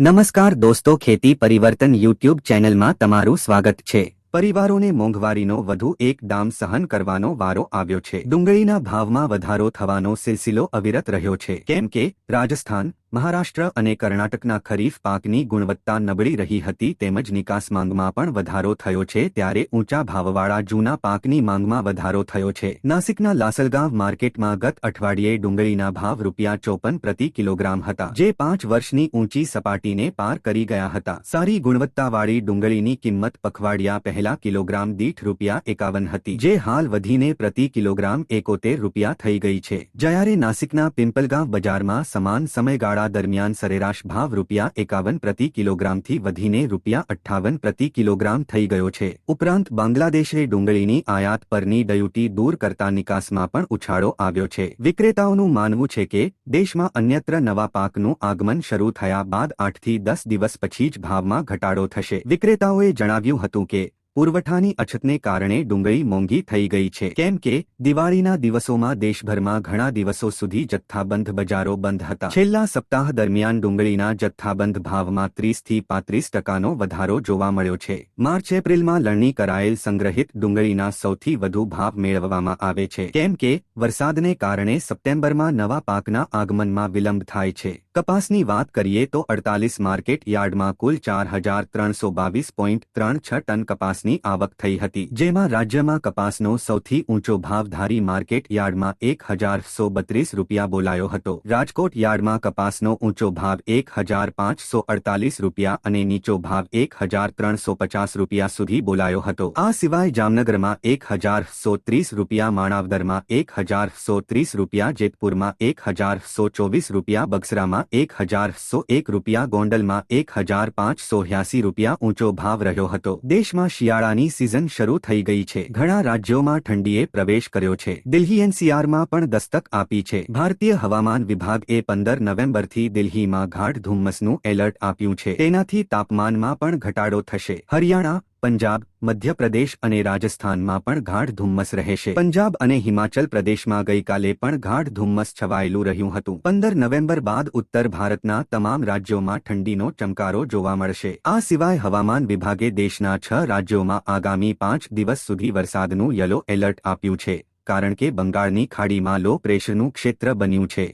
નમસ્કાર દોસ્તો, ખેતી પરિવર્તન યુટ્યુબ ચેનલમાં તમારું સ્વાગત છે. પરિવારોને મોંઘવારીનો વધુ એક દામ સહન કરવાનો વારો આવ્યો છે. ડુંગળીના ભાવમાં વધારો થવાનો સિલસિલો અવિરત રહ્યો છે. કેમ કે રાજસ્થાન મહારાષ્ટ્ર અને કર્ણાટકના ખરીફ પાકની ગુણવત્તા નબળી રહી હતી તેમજ નિકાસ માંગમાં પણ વધારો થયો છે ત્યારે ઊંચા ભાવવાળા જૂના પાકની માંગમાં વધારો થયો છે. નાસિકના લાસલગાંવ માર્કેટમાં ગત અઠવાડિયે ડુંગળીના ભાવ રૂપિયા ચોપન પ્રતિ કિલોગ્રામ હતા, જે પાંચ વર્ષની ઊંચી સપાટીને પાર કરી ગયા હતા. સારી ગુણવત્તાવાળી ડુંગળીની કિંમત પખવાડિયા પહેલા કિલોગ્રામ દીઠ રૂપિયા એકાવન હતી, જે હાલ વધીને પ્રતિ કિલોગ્રામ એકોતેર રૂપિયા થઈ ગઈ છે. જ્યારે નાસિકના પિંપલગાંવ બજારમાં સમાન સમયગાળા દરમિયાન સરેરાશ ભાવ રૂપિયા એકાવન પ્રતિ કિલોગ્રામથી વધીને રૂપિયા અઠ્ઠાવન પ્રતિ કિલોગ્રામ થઈ ગયો છે. ઉપરાંત બાંગ્લાદેશે ડુંગળીની આયાત પરની ડયુટી દૂર કરતા નિકાસમાં પણ ઉછાળો આવ્યો છે. વિક્રેતાઓનું માનવું છે કે, દેશમાં અન્યત્ર નવા પાકનું આગમન શરૂ થયા બાદ આઠથી દસ દિવસ પછી જ ભાવમાં ઘટાડો થશે. વિક્રેતાઓએ જણાવ્યું હતું કે પુરવઠાની અછતને કારણે ડુંગળી મોંઘી થઈ ગઈ છે. કેમ કે, દિવાળીના દિવસોમાં દેશભરમાં ઘણા દિવસો સુધી જથ્થાબંધ બજારો બંધ હતા. છેલ્લા સપ્તાહ દરમિયાન ડુંગળીના જથ્થાબંધ ભાવમાં ત્રીસથી પાંત્રીસ ટકાનો વધારો જોવા મળ્યો છે. માર્ચ એપ્રિલમાં લણણી કરાયેલ સંગ્રહિત ડુંગળીના સૌથી વધુ ભાવ મેળવવામાં આવે છે. કેમ કે, વરસાદને કારણે સપ્ટેમ્બરમાં નવા પાકના આગમનમાં વિલંબ થાય છે. કપાસની વાત કરીએ તો અડતાલીસ માર્કેટ યાર્ડમાં કુલ ચાર હજાર ત્રણસો બાવીસ પોઈન્ટ ત્રણ છ ટન કપાસની આવક થઈ હતી, જેમાં રાજ્યમાં કપાસનો સૌથી ઊંચો ભાવ ધારી માર્કેટ યાર્ડમાં એક હજાર સો બત્રીસ રૂપિયા બોલાયો હતો. રાજકોટ યાર્ડમાં કપાસનો ઊંચો ભાવ એક હજાર પાંચસો અડતાલીસ રૂપિયા અને નીચો ભાવ એક હજાર ત્રણસો પચાસ રૂપિયા સુધી બોલાયો હતો. આ સિવાય જામનગરમાં એક હજાર સો ત્રીસ રૂપિયા, માણાવદરમાં એક હજાર સો ત્રીસ રૂપિયા, જેતપુરમાં એક હજાર સો ચોવીસ રૂપિયા બગસરામાં એક હજાર સો એક રૂપિયા ગોંડલમાં એક હજાર પાંચસો છ્યાસી રૂપિયા ઊંચો ભાવ રહ્યો હતો. દેશમાં શિયાળાની સિઝન શરૂ થઈ ગઈ છે. ઘણા રાજ્યોમાં ઠંડીએ પ્રવેશ કર્યો છે. દિલ્હી એનસીઆરમાં પણ દસ્તક આપી છે. ભારતીય હવામાન વિભાગે પંદર નવેમ્બરથી દિલ્હીમાં ગાઢ ધુમ્મસનું એલર્ટ આપ્યું છે. તેનાથી તાપમાનમાં પણ ઘટાડો થશે. હરિયાણા પંજાબ, મધ્યપ્રદેશ અને રાજસ્થાનમાં પણ ગાઢ ધુમ્મસ રહેશે. પંજાબ અને હિમાચલ પ્રદેશમાં ગઈકાલે પણ ગાઢ ધુમ્મસ છવાયેલું રહ્યું હતું. પંદર નવેમ્બર બાદ ઉત્તર ભારતના તમામ રાજ્યોમાં ઠંડીનો ચમકારો જોવા મળશે. આ સિવાય હવામાન વિભાગે દેશના છ રાજ્યોમાં આગામી પાંચ દિવસ સુધી વરસાદનું યલો એલર્ટ આપ્યું છે, કારણ કે બંગાળની ખાડીમાં લો પ્રેશરનું ક્ષેત્ર બન્યું છે.